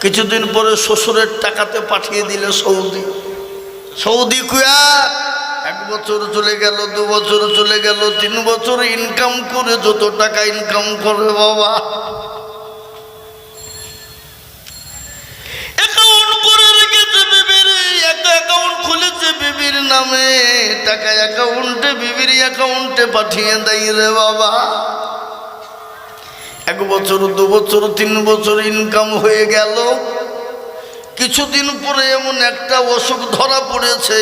কিছুদিন পরে শ্বশুরের টাকাতে পাঠিয়ে দিলে সৌদি। সৌদি কুয়া এক বছর চলে গেল, দু বছর চলে গেল, তিন বছর ইনকাম করে যত টাকা ইনকাম করে বাবা। নামে। টাকা অ্যাকাউন্টে বিবির অ্যাকাউন্টে পাঠিয়ে দেয় রে বাবা। এক বছর, দু বছর, তিন বছর ইনকাম হয়ে গেল। কিছুদিন পরে এমন একটা অসুখ ধরা পড়েছে।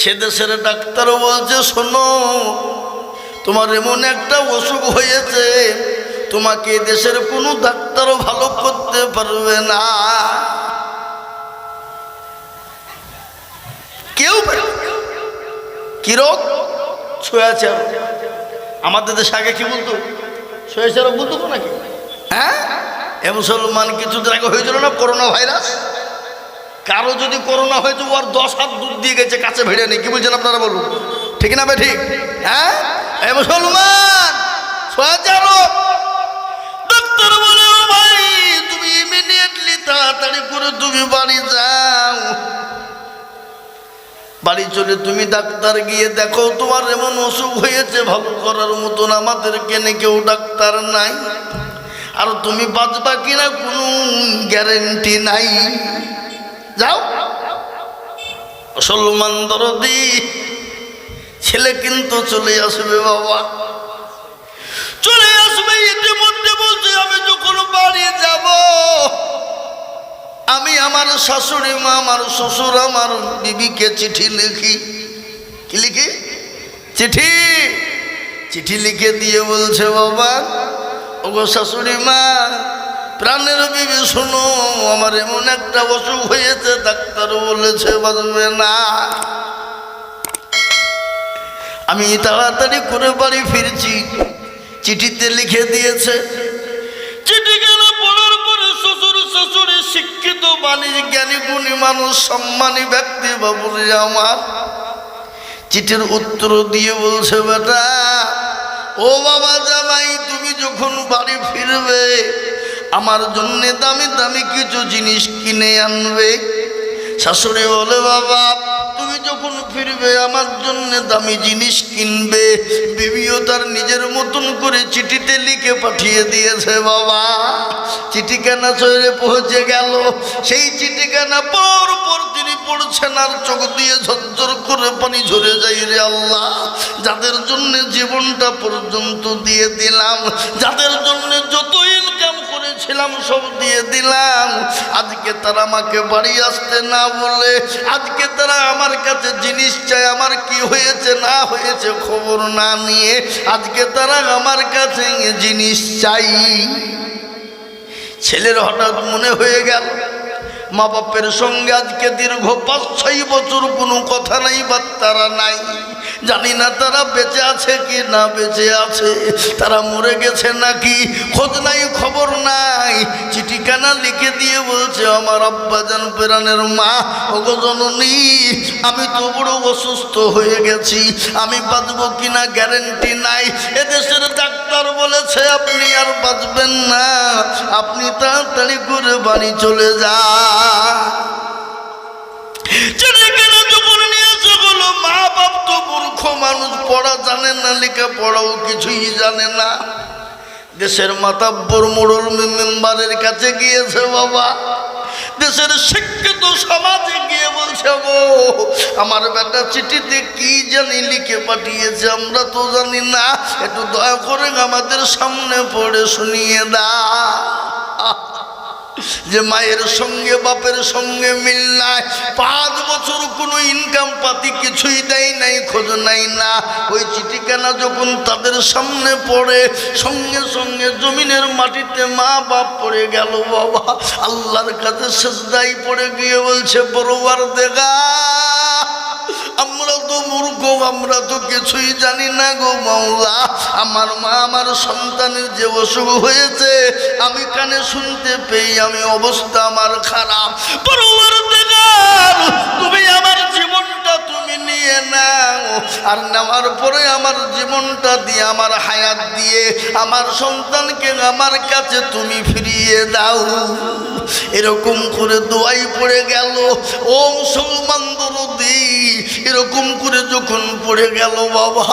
সে দেশের ডাক্তার বলছে, শোনো, তোমার এমন একটা অসুখ হয়েছে, তোমাকে দেশের কোনো ডাক্তারও ভালো করতে পারবে না। কেউ কিরক। ছুঁয়াছে আমাদের দেশে আগে কি বলতো? বলতো তো নাকি? হ্যাঁ? এ মুসলমান কিছুদিন আগে হয়েছিল না করোনা ভাইরাস কারও যদি করোনা হয়েছে ওর দশ হাত দূর দিয়ে গেছে, কাছে ভেড়ে নেই। কি বলছেন আপনারা বলুন? ঠিক না বে ঠিক হ্যাঁ? এ মুসলমান রোগ ডাক্তার বলে ভাই, তুমি ইমিডিয়েটলি তাড়াতাড়ি করে তুমি বাড়ি যাও। বাড়ি চলে তুমি ডাক্তার গিয়ে দেখো, তোমার এমন অসুখ হয়েছে, ভালো করার মতন আমাদের কেনে কেউ ডাক্তার নাই। আর তুমি বাঁচবা কিনা কোনো গ্যারেন্টি নাই। যাও। মুসলমান দরদি, ছেলে কিন্তু চলে আসবে বাবা। চলে আসবে, ইতিমধ্যে বলছে, আমি যখন বাড়ি যাব আমি আমার শাশুড়ি মা, আমার শ্বশুর, আমার বিবিকে চিঠি লিখি। কি লিখি? চিঠি! চিঠি লিখে দিয়ে বলছে, বাবা, ওগো শাশুড়ি মা, প্রাণের বিবি, শোনো, আমার এমন একটা অসুখ হয়েছে, ডাক্তার বলেছে, বাঁচবে না। আমি তাড়াতাড়ি করে বাড়ি ফিরছি। চিঠিতে লিখে দিয়েছে, চিঠি বাণী জ্ঞানী, গুণী মানুষ, সম্মানী ব্যক্তি বাবুরে আমার। চিঠির উত্তর দিয়ে বলছে, বেটা, ও বাবা জামাই, তুমি যখন বাড়ি ফিরবে, আমার জন্য দামি দামি কিছু জিনিস কিনে আনবে। শাশুড়ি বলে, বাবা তুমি যখন ফিরবে, আমার জন্য দামি জিনিস কিনবে। বিবিও তার নিজের মতন করে চিঠিতে লিখে পাঠিয়ে দিয়েছে, বাবা। চিঠিখানা শহরে পৌঁছে গেল। সেই চিঠিখানা পর পর তিনি পড়ছেন আর চোখ দিয়ে ঝরঝর করে পানি ঝরে যাই রে আল্লাহ। যাদের জন্য জীবনটা পর্যন্ত দিয়ে দিলাম, যাদের জন্য যত ইনকাম করেছিলাম, সব দিয়ে দিলাম। আজকে তারা আমাকে বাড়ি আসতে না বলে, আজকে তারা আমার কাছে জিনিস চাই, আমার কি হয়েছে, না হয়েছে খবর না নিয়ে আজকে তারা আমার কাছে জিনিস চাই। ছেলের হঠাৎ মনে হয়ে গেল মা বাপের সঙ্গে আজকে দীর্ঘ পাঁচ, ছয় বছর কোনো কথা নাই বা তারা নাই। জানি না তারা বেঁচে আছে কি না বেঁচে আছে। তারা মরে গেছে নাকি? খোঁজ নাই, খবর নাই। চিঠিখানা লিখে দিয়ে বলছে, আমার আব্বাজান প্রাণের মা। ওগো জননী, আমি তো বড় অসুস্থ হয়ে গেছি। আমি বাঁচবো কিনা গ্যারেন্টি নাই। এদেশের ডাক্তার বলেছে, আপনি আর বাঁচবেন না। আপনি তাড়াতাড়ি করে বাড়ি চলে তো মানুষ, পড়া জানে না পড়াও কিছুই জানে না। দেশের মেম্বারের কাছে গিয়েছে বাবা। দেশের শিক্ষিত সমাজে বলছে, গো, আমার বেটা চিঠিতে কি জানি লিখে পাঠিয়েছে, আমরা তো জানি না। একটু দয়া করে আমাদের সামনে পড়ে শুনিয়ে দা যে মায়ের সঙ্গে, বাপের সঙ্গে মিল নাই। পাঁচ বছর কোনো ইনকাম পাতি কিছুই দেয় নাই, খোঁজ নাই না। ওই চিঠিখানা যখন তাদের সামনে পড়ে, সঙ্গে সঙ্গে জমিনের মাটিতে মা বাপ পড়ে গেল, বাবা। আল্লাহর কাছে সেজদাই পড়ে গিয়ে বলছে বড়বার দেখা আমরা তো কিছুই জানি না গো আমার মা আমার সন্তানের যে অসুখ হয়েছে, আমি কানে শুনতে পেয়ে আমি অবস্থা আমার খারাপ। তুমি আমার জীবনটা নিয়ে নাও। আর নেওয়ার পরে আমার জীবনটা দিয়ে, আমার হায়াত দিয়ে, আমার সন্তানকে আমার কাছে তুমি ফিরিয়ে দাও। এরকম করে দোয়াই পড়ে গেল। ও মুসলমান দরদি, এরকম করে যখন পড়ে গেল, বাবা,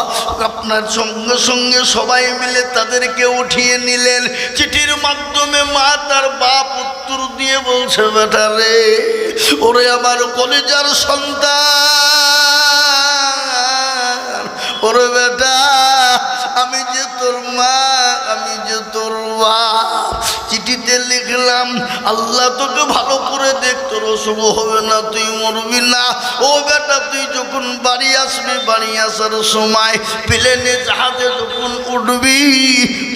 আপনার সঙ্গে সঙ্গে সবাই মিলে তাদেরকে উঠিয়ে নিলেন। চিঠির মাধ্যমে মা তার বাপ উত্তর দিয়ে বলছে, বেটা রে, ওরে আমার কলেজার সন্তান। ওরে বেটা, আমি যে তোর মা, আমি যে তোর বাপ চিঠিতে লিখলাম, আল্লাহ তোকে ভালো করে দেখ তোর অশুভ হবে না তুই মরবি না। ও বেটা, তুই যখন বাড়ি আসবি, বাড়ি আসার সময় প্লেনে জাহাজে যখন উঠবি,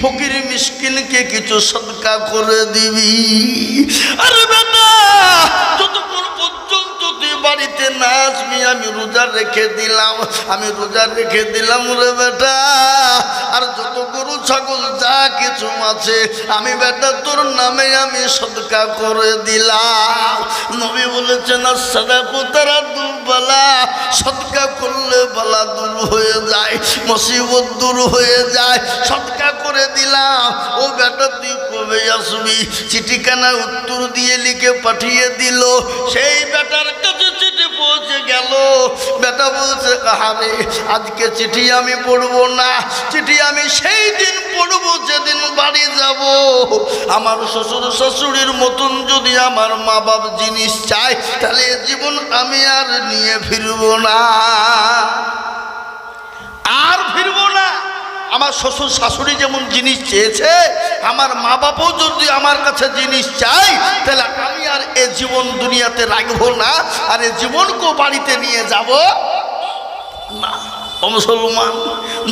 ফকির মিসকিনকে কিছু সদকা করে দিবি। আরে বেটা, যতক্ষণ পর্যন্ত তুই বাড়িতে না আসবি, আমি রোজা রেখে দিলাম। আমি রোজা রেখে দিলাম রে বেটা। আর যত গরু, ছাগল, যা কিছু আছে, আমি বেটা, তোর নামে আমি সদকা করে দিলাম। নবী বলেছেন সাদা কোতারা দুর্বলা সদকা করলে বালা দূর হয়ে যায়, মুসিবত দূর হয়ে যায়। সদকা করে দিলাম। ও বেটা, তুই কবে আসবি? চিঠিখানা উত্তর দিয়ে লিখে পাঠিয়ে দিল। সেই বেটার কাছে চিঠি পৌঁছে গেল। বেটা বলছে কাহারে আজকে চিঠি আমি পড়ব না। চিঠি আমি সেই দিন পড়ব যেদিন বাড়ি যাব। আমার শ্বশুর শাশুড়ির মতন যদি আমার মা বাপ জিনিস চায়, তাহলে জীবন আমি আর নিয়ে ফিরবো না। আর ফিরবো না। আমার শ্বশুর শাশুড়ি যেমন জিনিস চেয়েছে, আমার মা বাবাও যদি আমার কাছে জিনিস চাই তাহলে আমি আর এ জীবন দুনিয়াতে রাখব না, আর এ জীবনকেও বাড়িতে নিয়ে যাব। না মুসলমান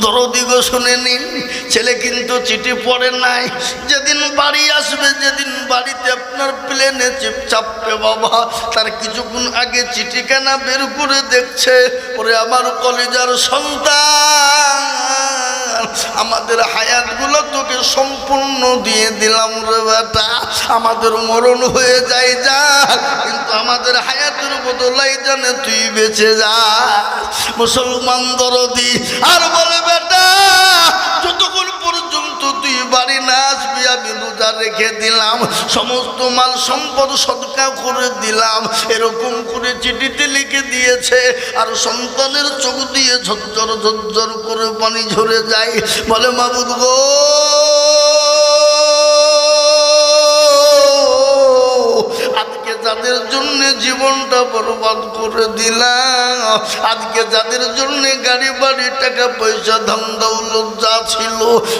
দরদিগ শুনে নিন, ছেলে কিন্তু চিঠি পড়ে নাই। যেদিন বাড়ি আসবে, যেদিন বাড়িতে আপনার প্লেনে চিপ চাপবে বাবা, তার কিছুক্ষণ আগে চিঠিখানা বের করে দেখছে, ওরে আমার কলেজার সন্তান। আমাদের হায়াতগুলো তোকে সম্পূর্ণ দিয়ে দিলাম রে বেটা। আমাদের মরণ হয়ে যায় যা কিন্তু আমাদের হায়াতের বদলাই জানে তুই বেঁচে যা। মুসলমান দরদি, আর বলে বেটা, যতক্ষণ পর্যন্ত তুই বাড়ি না আসবি, আমি রোজা রেখে দিলাম। সমস্ত মাল সম্পদ সদকা করে দিলাম। এরকম করে চিঠিতে লিখে দিয়েছে, আর সন্তানের চোখ দিয়ে ঝরঝর ঝরঝর করে পানি ঝরে যায়। বলে মাবুদ গো যাদের জন্য জীবনটা বরবাদ করে দিলাম, আজকে যাদের জন্য গাড়ি, বাড়ি, টাকা, পয়সা, ধান, দৌলত যা ছিল,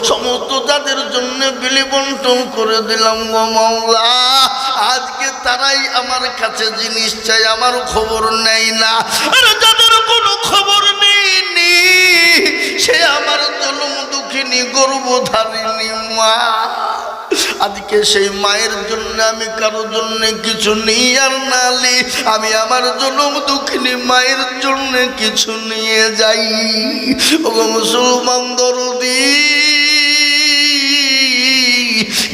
সমস্ত যাদের জন্য বিলি বন্টন করে দিলাম গো মাওলা। আজকে তারাই আমার কাছে জিনিস চাই, আমার খবর নেই না। আর যাদের কোনো খবর নেই নি সে আমার জন্ম দুঃখিনী, গর্ভধারিণী মা। আজকে সেই মায়ের জন্য আমি কারোর জন্য কিছু নিই আর নালি আমি আমার জন্য দুঃখিনি মায়ের জন্য কিছু নিয়ে যাই। ও মুসলমান দরদি।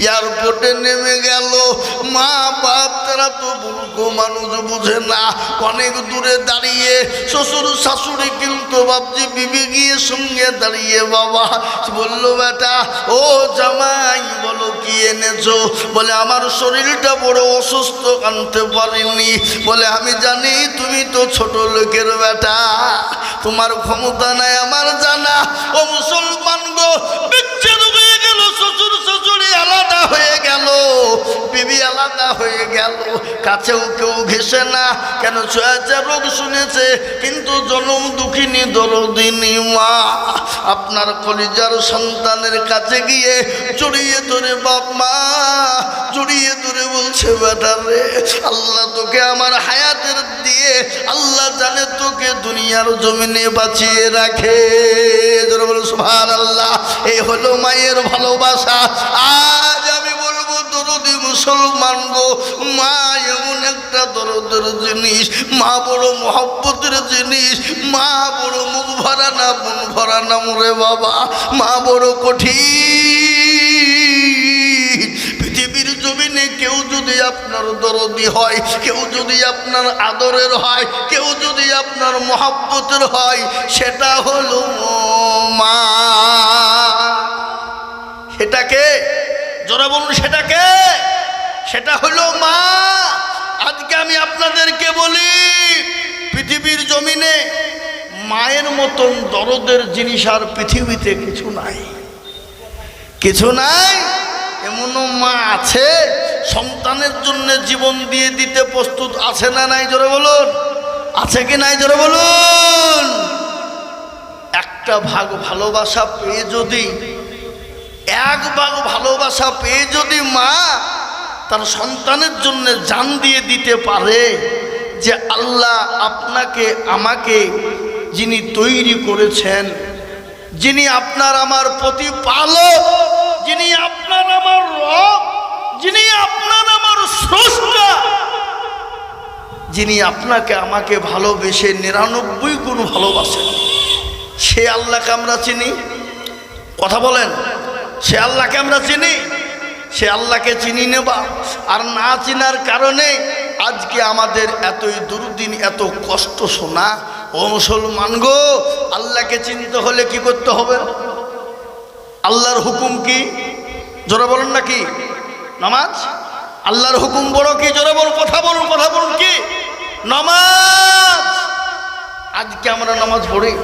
এয়ারপোর্টে নেমে গেল। মা বাপ, তারা তো মূর্খ মানুষ বুঝে না। অনেক দূরে দাঁড়িয়ে শ্বশুর শাশুড়ি কিন্তু ভাবছি বিবি গিয়ে সঙ্গে দাঁড়িয়ে বাবা। বলল, বেটা, ও জামাই, বলো কি এনেছো? বলে, আমার শরীরটা বড় অসুস্থ আনতে পারিনি। বলে, আমি জানি তুমি তো ছোট লোকের বেটা। তোমার ক্ষমতা নাই, আমার জানা। ও মুসলমান গো, বিচ্ছেদ আলাদা হয়ে গেল, বিবি আলাদা হয়ে গেল। কাছেও কেউ ঘেসে না, কেন ছয়াচা রোগ শুনেছে, কিন্তু জনম দুঃখিনী দরদিনী মা। আপনার কলিজার সন্তানের কাছে গিয়ে জড়িয়ে ধরে বাপ মা জড়িয়ে ধরে বলছে, বেটা রে, আল্লাহ তোকে আমার হায়াতের দিয়ে, আল্লাহ জানে তোকে দুনিয়ার জমিনে বাঁচিয়ে রাখে। সুভান আল্লাহ এই হলো মায়ের ভালোবাসা। দরদি মুসলমান গো, মা এমন একটা দরদের জিনিস, মা বড় মহব্বতের জিনিস, মা বড় মুখ ভরা না, মন ভরা না মোরে বাবা, মা বড় কঠিন। পৃথিবীর জমিনে কেউ যদি আপনার দরদি হয়, কেউ যদি আপনার আদরের হয়, কেউ যদি আপনার মহাব্বতের হয়, সেটা হলো মা। সেটাকে জোরা বলুন সেটাকে সেটা হলো মা, আজকে আমি আপনাদেরকে বলি, পৃথিবীর জমিনে মায়ের মতন দরদের জিনিস আর পৃথিবীতে কিছু নাই। কিছু নাই, এমনও মা আছে, সন্তানের জন্য জীবন দিয়ে দিতে প্রস্তুত আছে না নাই, জোরে বলুন? আছে কি নাই, জোরে বলুন? একটা ভাগ ভালোবাসা পেয়ে যদি, এক ভাগ ভালোবাসা পেয়ে যদি মা তার সন্তানের জন্য জান দিয়ে দিতে পারে যে আল্লাহ আপনাকে, আমাকে যিনি তৈরি করেছেন, যিনি আপনার আমার প্রতিপালক, যিনি আপনার আমার রব, যিনি আপনার আমার স্রষ্টা, যিনি আপনাকে, আমাকে ভালোবেসে নিরানব্বই গুণ ভালোবাসেন। সে আল্লাহকে আমরা চিনি। কথা বলেন, সে আল্লাহকে আমরা চিনি। সে আল্লাহকে চিনি নেবা। আর না চিনার কারণে আজকে আমাদের এতই দুর্দিন, এত কষ্ট শোনা। ও মুসলমান গো, আল্লাহকে চিনতে হলে কি করতে হবে? আল্লাহর হুকুম কি? জোরে বলুন নাকি নামাজ? আল্লাহর হুকুম বড় কি? জোরে বলুন, কথা বলুন কথা বলুন কি? নামাজ! আজকে আমরা নামাজ পড়ি।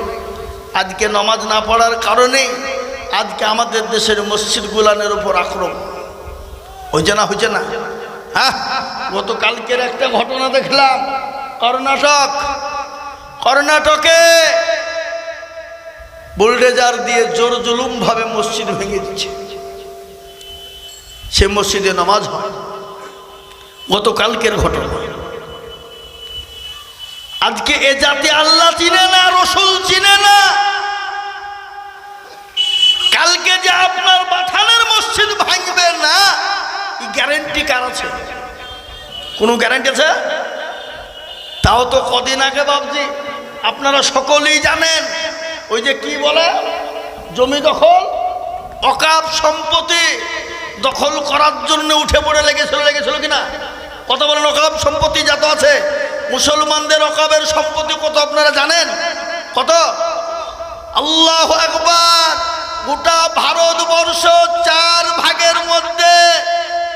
আজকে নামাজ না পড়ার কারণে আজকে আমাদের দেশের মসজিদ গুলানের উপর আক্রমণ। হয়েছে না হয়েছে না? হ্যাঁ গতকালকের একটা ঘটনা দেখলাম। কর্ণাটক, কর্ণাটকে বুলডেজার দিয়ে জোর জুলুম ভাবে মসজিদ ভেঙে দিচ্ছে। সে মসজিদে নামাজ হয়। গতকালকের ঘটনা। আজকে এ জাতি আল্লাহ চিনে না, রসুল চিনে না। কালকে যে আপনার বাথানের মসজিদ ভাঙবে না গ্যারেন্টি কার আছে? কোনো গ্যারেন্টি আছে? তাও তো কদিন আগে বাবজি আপনারা সকলেই জানেন, ওই যে কি বলে, জমি দখল, অকাপ সম্পত্তি দখল করার জন্য উঠে পড়ে লেগেছিল লেগেছিল কিনা? কত বলেন, অকাপ সম্পত্তি যত আছে, মুসলমানদের অকাবের সম্পত্তি কত আপনারা জানেন? কত? আল্লাহ একবার গোটা ভারতবর্ষ চার ভাগের মধ্যে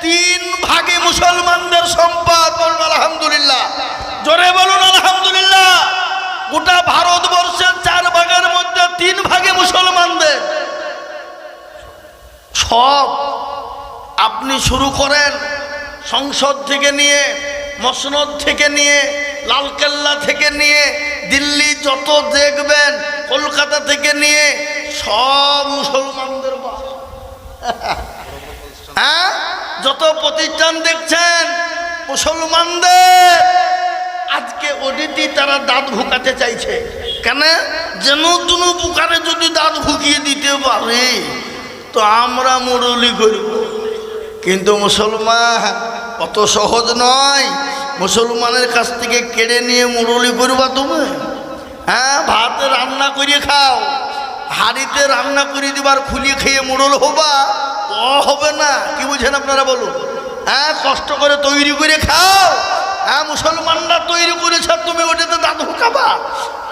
তিন ভাগে মুসলমানদের সম্পদ বলুন আলহামদুলিল্লাহ। জোরে বলুন আলহামদুলিল্লাহ। গোটা ভারতবর্ষের চার ভাগের মধ্যে তিন ভাগে মুসলমানদের। সব আপনি শুরু করেন সংসদ থেকে নিয়ে, মসনদ থেকে নিয়ে, লালকেল্লা থেকে নিয়ে, দিল্লি যত দেখবেন, কলকাতা থেকে নিয়ে, সব মুসলমানদের বাস। হ্যাঁ? যত প্রতিষ্ঠান দেখছেন, মুসলমানদের, আজকে ওডিটি তারা দাঁত ভুকাতে চাইছে। কেন? যেন দুনো বুকারে যদি দাঁত ভুকিয়ে দিতে পারে, তো আমরা মুরলি করব। কিন্তু মুসলমান, অত সহজ নয়। মুসলমানের কাছ থেকে কেড়ে নিয়ে মুরলি করবা তুমি। হ্যাঁ ভাত রান্না করে খাও, হাড়িতে রান্না করে দিবার খুলিয়ে খেয়ে মুরল হবা। হবে না। কি বুঝেন আপনারা বলুন? হ্যাঁ কষ্ট করে তৈরি করে খাও। হ্যাঁ মুসলমানরা তৈরি করেছে, তুমি ওটাতে দাঁত হুকাবা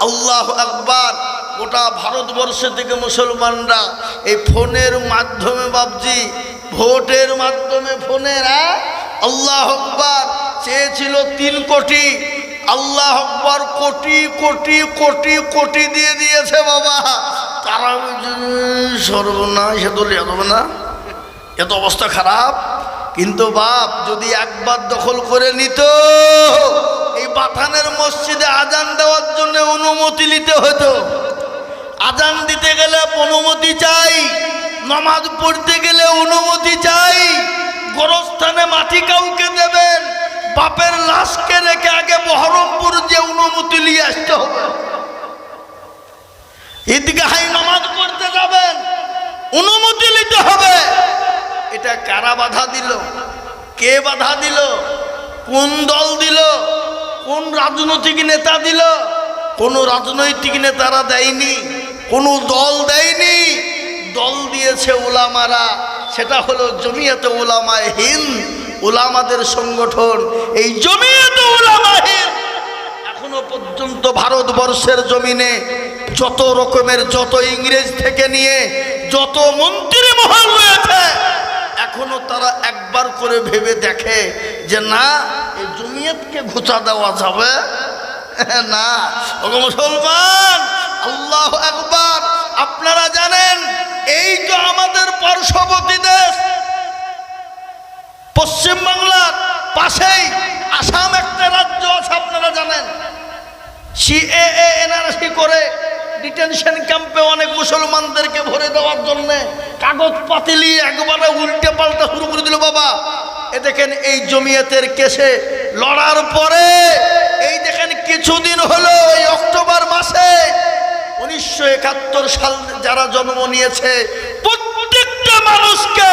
আল্লাহ আকবার। গোটা ভারতবর্ষ থেকে মুসলমানরা এই ফোনের মাধ্যমে বাবজি ভোটের মাধ্যমে ফোনের হ্যাঁ? আল্লাহ আকবার। চেয়েছিল তিন কোটি। আল্লাহ আকবর, কোটি কোটি কোটি কোটি দিয়ে দিয়েছে বাবা। তারা সর্বনাশ, এত লিয়া যাবে না? এত অবস্থা খারাপ। কিন্তু বাপ, যদি একবার দখল করে নিত, এই বাথানের মসজিদে আজান দেওয়ার জন্য অনুমতি নিতে হতো। আজান দিতে গেলে অনুমতি চাই, নামাজ পড়তে গেলে অনুমতি চাই, গোরস্থানে মাটি কাউকে দেবেন, বাপের লাশকে রেখে আগে বহরমপুর যে অনুমতি নিয়ে আসতে হবে। ঈদগাহাই নামাজ পড়তে যাবেন অনুমতি নিতে হবে এটা কারা বাধা দিল? কে বাধা দিল? কোন দল দিল? কোন রাজনৈতিক নেতা দিল? কোন রাজনৈতিক নেতারা দেয়নি, কোনো দল দেয়নি। দল দিয়েছে ওলামারা সেটা হলো জমিয়াতে ওলামায় হিন্দ ওলামাদের সংগঠন। এই জমিয়ত ওলামাহের এখনও পর্যন্ত ভারতবর্ষের জমিনে যত রকমের, যত ইংরেজ থেকে নিয়ে যত মন্ত্রী মহল রয়েছে এখনও তারা একবার করে ভেবে দেখে যে না, এই জমিয়তকে ঘুচা দেওয়া যাবে? না। ওগো মুসলমান, আল্লাহ একবার আপনারা জানেন, এই তো আমাদের পার্শ্ববর্তী দেশ। পশ্চিমবাংলার পাশেই আসাম একটা রাজ্য আছে, আপনারা জানেন। সিএএ এনআরসি করে ডিটেনশন ক্যাম্পে অনেক মুসলমানদেরকে ভরে দেওয়ার জন্য কাগজ পাতিলি একবারে উল্টে পাল্টা শুরু করে দিল বাবা। এ দেখেন এই জমিয়তের কেসে লড়ার পরে এই দেখেন কিছুদিন হলো এই অক্টোবর মাসে উনিশশো একাত্তর সাল যারা জন্ম নিয়েছে, প্রত্যেকটা মানুষকে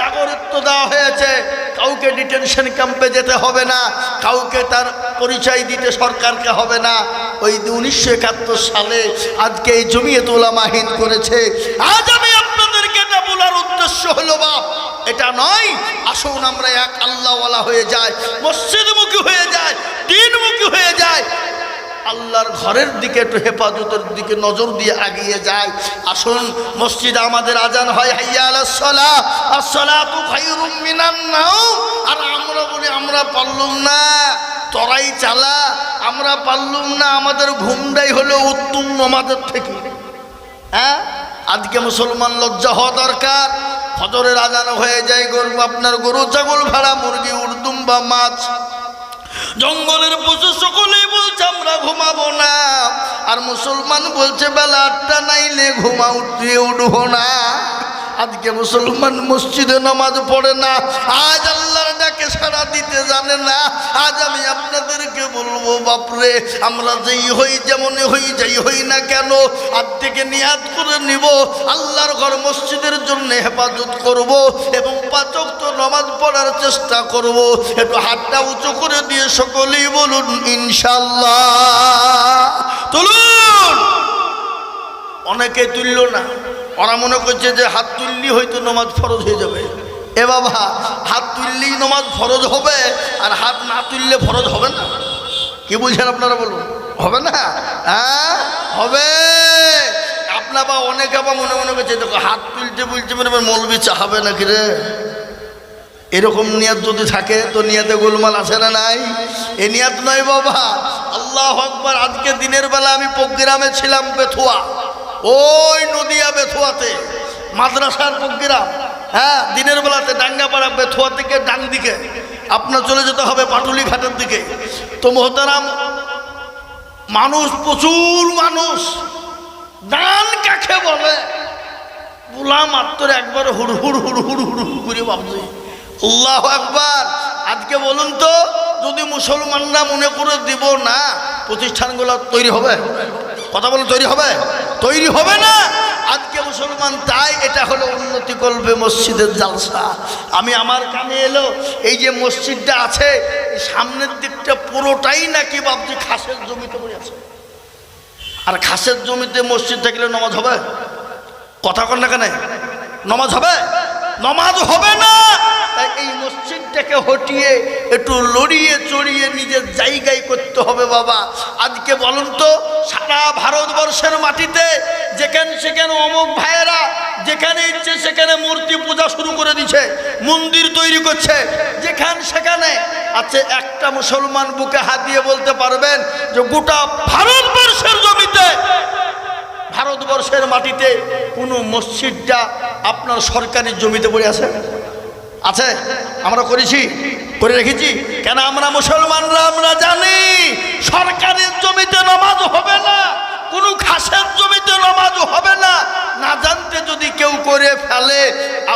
নাগরিকত্ব দেওয়া হয়েছে। কাউকে ডিটেনশন ক্যাম্পে যেতে হবে না, কাউকে তার পরিচয় দিতে সরকারকে হবে না। ওই উনিশশো একাত্তর সালে আজকে এই জমিয়ত ওলামাহিন করেছে। আজ আমি আপনাদেরকে এটা বলার উদ্দেশ্য হলো বাপ এটা নয়, আসুন আমরা এক আল্লাহওয়ালা হয়ে যায় মসজিদমুখী হয়ে যায় দিনমুখী হয়ে যায় আল্লাহর ঘরের দিকে একটু হেফাজতের দিকে নজর দিয়ে আগিয়ে যায় আসুন, মসজিদ আমাদের আজান হয়, হাইয়া আর আমরা বলি, আমরা পারলুম না। তরাই চালা, আমরা পারলুম না, আমাদের ঘুমটাই হলো উত্তম আমাদের থেকে। হ্যাঁ? আজকে মুসলমান লজ্জা হওয়া দরকার। ফজরের আজান হয়ে যায়, গরু, আপনার গরু, ছাগল ভাড়া, মুরগি, উর্দুম বা মাছ। জঙ্গলের পশু সকলেই বলছে, আমরা ঘুমাবো না। আর মুসলমান বলছে, বেলা আটটা নাইলে ঘুমা উঠিয়ে উঠবো না। আজকে মুসলমান মসজিদে নামাজ পড়ে না, আজ আল্লাহর ডাকে সাড়া দিতে জানে না, আজ আমি আপনাদেরকে বলব, বাপরে, আমরা যেই হই যেমন হই, যাই হই না কেন আজ থেকে নিয়াদ করে নিব, আল্লাহর ঘর মসজিদের জন্য হেফাজত করব এবং পাচক তো নমাজ পড়ার চেষ্টা করব। একটু হাতটা উঁচু করে দিয়ে সকলেই বলুন ইনশাল্লাহ তুলুন! অনেকে তুলল না। ওরা মনে করছে যে হাত তুললি হয়তো নমাজ ফরজ হয়ে যাবে। এ বাবা, হাত তুললেই নমাজ ফরজ হবে আর হাত না তুললে ফরজ হবে না। কি বলছেন আপনারা বলুন? হবে না? হ্যাঁ? হবে। আপনার বা অনেক আবার মনে মনে করছে, দেখো, হাত তুলতে বলছে মানে মলবি চাহাবে নাকি রে? এরকম নিয়াত যদি থাকে, তো নিয়াতে গোলমাল আছে না নাই? এ নিয়াত নয় বাবা। আল্লাহ আকবার, আজকে দিনের বেলা আমি প্রোগ্রামে ছিলাম বেথুয়া। ওই নদিয়া বেথুয়াতে, মাদ্রাসার প্রোগ্রাম হ্যাঁ দিনের বেলাতে ডাঙ্গাপাড়া বেথুয়া থেকে ডাং দিকে, আপনার চলে যেতে হবে পাটুলি ঘাটের দিকে। তো মোহতারাম, মানুষ প্রচুর মানুষ দান কাকে বলে। বুলা মাত্র একবার হুড় হুড় হুড় হুড় হুড় হুড় করে ভাবছি উল্লাহ একবার আজকে বলুন তো, যদি মুসলমানরা মনে করে দিব না, প্রতিষ্ঠানগুলো তৈরি হবে? কথা বলে তৈরি হবে? তৈরি হবে না? আজকে মুসলমান, তাই এটা হলো উন্নতি করবে মসজিদের জালসা। আমি আমার কানে এলো, এই যে মসজিদটা আছে সামনের দিকটা পুরোটাই নাকি ভাবছি খাসের জমিতে পড়ে আছে। আর খাসের জমিতে মসজিদ থাকলে নমাজ হবে? কথা কন না কেন? নমাজ হবে? নমাজ হবে না! এই মসজিদটাকে হটিয়ে একটু লড়িয়ে চড়িয়ে নিজের জায়গায় করতে হবে বাবা। আজকে বলুন তো, সারা ভারতবর্ষের মাটিতে যেখানে সেখানে অমুক ভাইয়েরা, যেখানে ইচ্ছে সেখানে মূর্তি পূজা শুরু করে দিছে মন্দির তৈরি করছে, যেখান সেখানে আছে একটা মুসলমান বুকে হাত দিয়ে বলতে পারবেন যে গোটা ভারতবর্ষের জমিতে, ভারতবর্ষের মাটিতে কোনো মসজিদটা আপনার সরকারি জমিতে পড়ে আছে? আছে? আমরা করেছি। করে রেখেছি। কেন আমরা মুসলমানরা আমরা জানি, সরকারের জমিতে নামাজ হবে না, কোনো ঘাসের জমিতে নামাজ হবে না। না জানতে যদি কেউ করে ফেলে,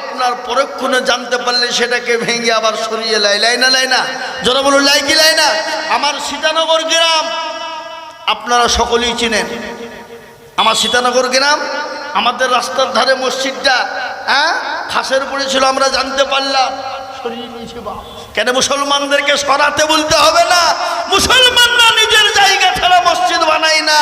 আপনার পরক্ষণে জানতে পারলে সেটাকে ভেঙে আবার সরিয়ে লাই। লাই না লাই না? যারা বলুন, লাই কি, লাই না? আমার সীতানগর গ্রাম, আপনারা সকলেই চিনেন। আমার সীতানগর গ্রাম, আমাদের রাস্তার ধারে মসজিদটা হ্যাঁ? খাসের পড়েছিল আমরা জানতে পারলাম। সরিয়ে কেন মুসলমানদেরকে সরাতে বলতে হবে না? মুসলমানরা নিজের জায়গা ছাড়া মসজিদ বানাই না।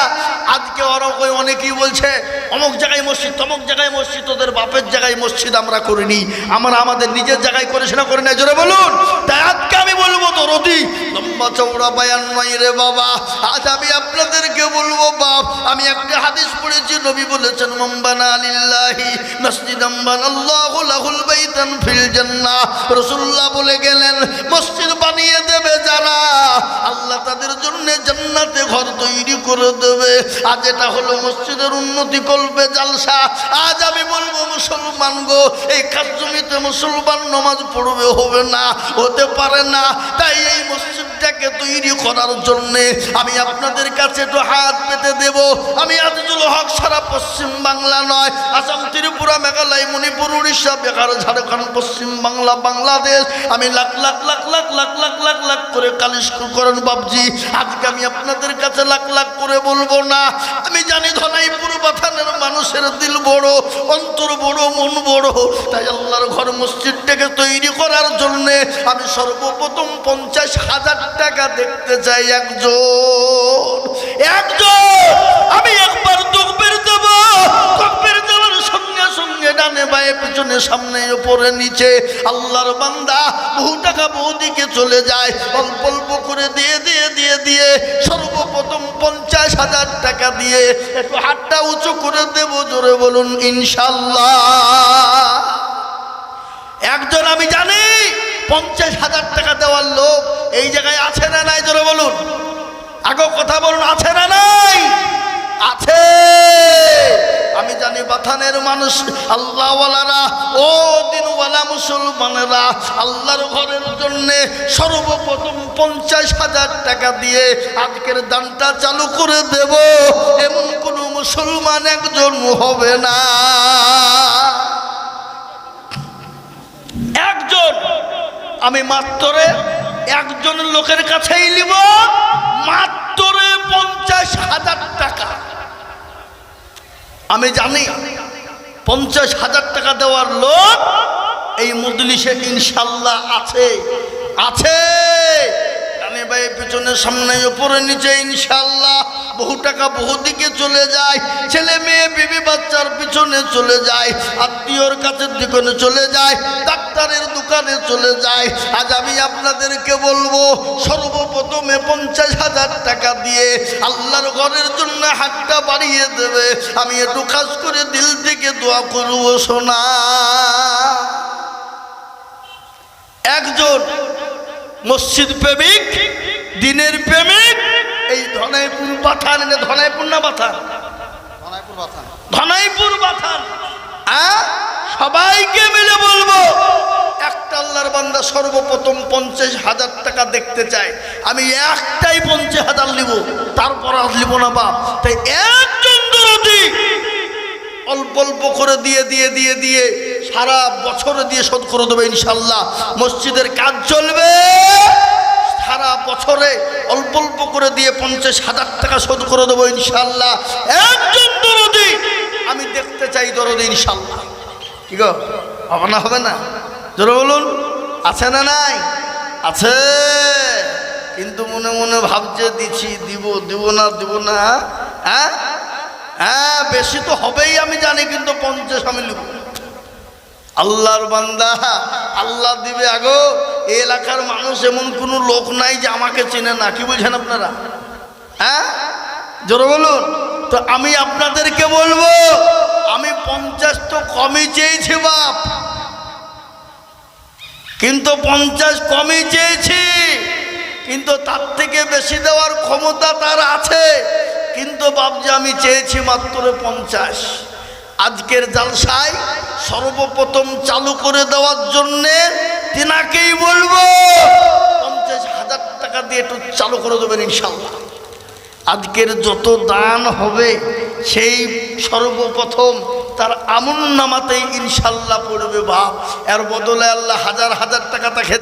আজকে ওরা কই অনেকেই বলছে, অমুক জায়গায় মসজিদ, তমুক জায়গায় মসজিদ, তোদের বাপের জায়গায় মসজিদ আমরা করিনি। আমরা আমাদের নিজের জায়গায় করে সেটা করে না জোরে বলুন। তাই আজকে আমি বলব তো রদি লম্বা চৌড়া বায়ান নয় রে বাবা। আজ আমি আপনাদেরকে বলব, বাপ, আমি একটা হাদিস পড়েছি, নবী বলেছেন মম্বানা আলিল্লাহি মসজিদ আম্বান আল্লাহ লাহুল ফিল জান্নাহ। রাসূলুল্লাহ বলে গেলেন, মসজিদ বানিয়ে দেবে যারা? আল্লাহ তাদের জন্য জান্নাতে ঘর তৈরি করে দেবে। আজ এটা হলো মসজিদের উন্নতি করবে জালসা। আজ আমি বলব, মুসলমান গো, এই কাজ জমিতে মুসলমান নমাজ পড়বে হবে না, হতে পারে না। তাই এই মসজিদটাকে তৈরি করার জন্যে আমি আপনাদের কাছে একটু হাত পেতে দেব। আমি আজিজুল হক সারা পশ্চিম বাংলা নয়, আসাম, ত্রিপুরা, মেঘালয়, মণিপুর, উড়িষ্যা বেকার ঝাড়খণ্ড, পশ্চিম বাংলা, বাংলাদেশ আমি লাখ লাখ লাখ লাখ লাখ লাখ লাখ লাখ করে কালিশ করেন বাবজি আজকে আমি আপনাদের কাছে লাখ লাখ করে বলব না। আমি জানি ধনাইপুর বাথানের মানুষের দিল বড়, অন্তর বড়, মন বড়। তাই আল্লাহর ঘর মসজিদটাকে তৈরি করার জন্যে আমি সর্বপ্রথম পঞ্চাশ হাজার টাকা দেখতে চাই একজন। একজন! আমি একবার তকবের দেব সঙ্গে সঙ্গে ডানে বায়ে, পিছনে, সামনে, উপরে, নিচে, আল্লাহর বান্দা বহু টাকা বহু দিকে চলে যায়। অল্প অল্প করে দিয়ে দিয়ে দিয়ে দিয়ে সর্বপ্রথম পঞ্চাশ হাজার টাকা দিয়ে একটু হাতটা উঁচু করে দেব, জোরে বলুন ইনশাল্লাহ একজন আমি জানি, পঞ্চাশ হাজার টাকা দেওয়ার লোক এই জায়গায় আছে না নাই, জোরে বলুন। আগে কথা বলুন, আছে না নাই? আছে। আমি জানি বাথানের মানুষ, আল্লাহওয়ালারা, ও দিনওয়ালা মুসলমানেরা, আল্লাহর ঘরের জন্য সর্বপ্রথম পঞ্চাশ হাজার টাকা দিয়ে আজকের দানটা চালু করে দেব। এমন কোনো মুসলমান একজন হবে না। একজন, আমি মাত্রে একজন লোকের কাছেই নিব মাত্রে পঞ্চাশ হাজার টাকা। আমি জানি পঞ্চাশ হাজার টাকা দেওয়ার লোক এই মজলিসে ইনশাল্লাহ আছে। আছে। বায়ে পিছনে, সামনে, উপরে, নিচে ইনশাল্লাহ বহু টাকা বহু দিকে চলে যায়। ছেলে মেয়ে, বিবি বাচ্চার পিছনে চলে যায়। আত্মীয়র কাছের দিকে চলে যায়। ডাক্তারের দোকানে চলে যায়। আজ আমি আপনাদেরকে বলব, সর্বপ্রথমে পঞ্চাশ হাজার টাকা দিয়ে আল্লাহর ঘরের জন্য হাতটা বাড়িয়ে দেবে। আমি একটু কাজ করে দিল থেকে দোয়া করব, সোনা। একজন মসজিদ প্রেমিক দিনের প্রেমিক এই ধনাইপুর বাথান এটা ধনাইপুর না বাথান? ধনাইপুর বাথান। ধনাইপুর বাথান। হ্যাঁ? সবাইকে মিলে বলব একটা আল্লাহর বান্দা সর্বপ্রথম পঞ্চাশ হাজার টাকা দেখতে চাই আমি একটাই পঞ্চাশ হাজার নিব তারপর আর নিব না বাপ। তাই একজন দরদি অল্প অল্প করে দিয়ে দিয়ে দিয়ে দিয়ে সারা বছরে দিয়ে শোধ করে দেবে ইনশাল্লাহ। মসজিদের কাজ চলবে। সারা বছরে অল্প অল্প করে দিয়ে পঞ্চাশ হাজার টাকা শোধ করে দেবো ইনশাল্লাহ। একজন দরদি, আমি দেখতে চাই দরদি ইনশাল্লাহ। কি গো, হবে না হবে না? জোরে বলুন, আছে না নাই? আছে। কিন্তু মনে মনে ভাবছে, দিছি, দিব দিব না দিব না হ্যাঁ? হ্যাঁ বেশি তো হবেই আমি জানি, কিন্তু পঞ্চাশ আমি লিখব আল্লাহর বান্দা, আল্লাহ দিবে। আগো এলাকার মানুষ এমন কোনো লোক নাই যে আমাকে চেনে না। কি বুঝেন আপনারা? হ্যাঁ? জোরে বলুন। তো আমি আপনাদেরকে বলব, আমি পঞ্চাশ তো কমই চেয়েছি বাপ। কিন্তু পঞ্চাশ কমই চেয়েছি। কিন্তু তার থেকে বেশি দেওয়ার ক্ষমতা তার আছে। কিন্তু বাপ যে আমি চেয়েছি মাত্র পঞ্চাশ। আজকের জালসায় সর্বপ্রথম চালু করে দেওয়ার জন্যে তিনাকেই বলব, পঞ্চাশ হাজার টাকা দিয়ে একটু চালু করে দেবেন ইনশাল্লাহ আজকের যত দান হবে, সেই সর্বপ্রথম তার আমন নামাতেই ইনশাল্লাহ পড়বে বাপ। এর বদলে আল্লাহ হাজার হাজার টাকা তাকে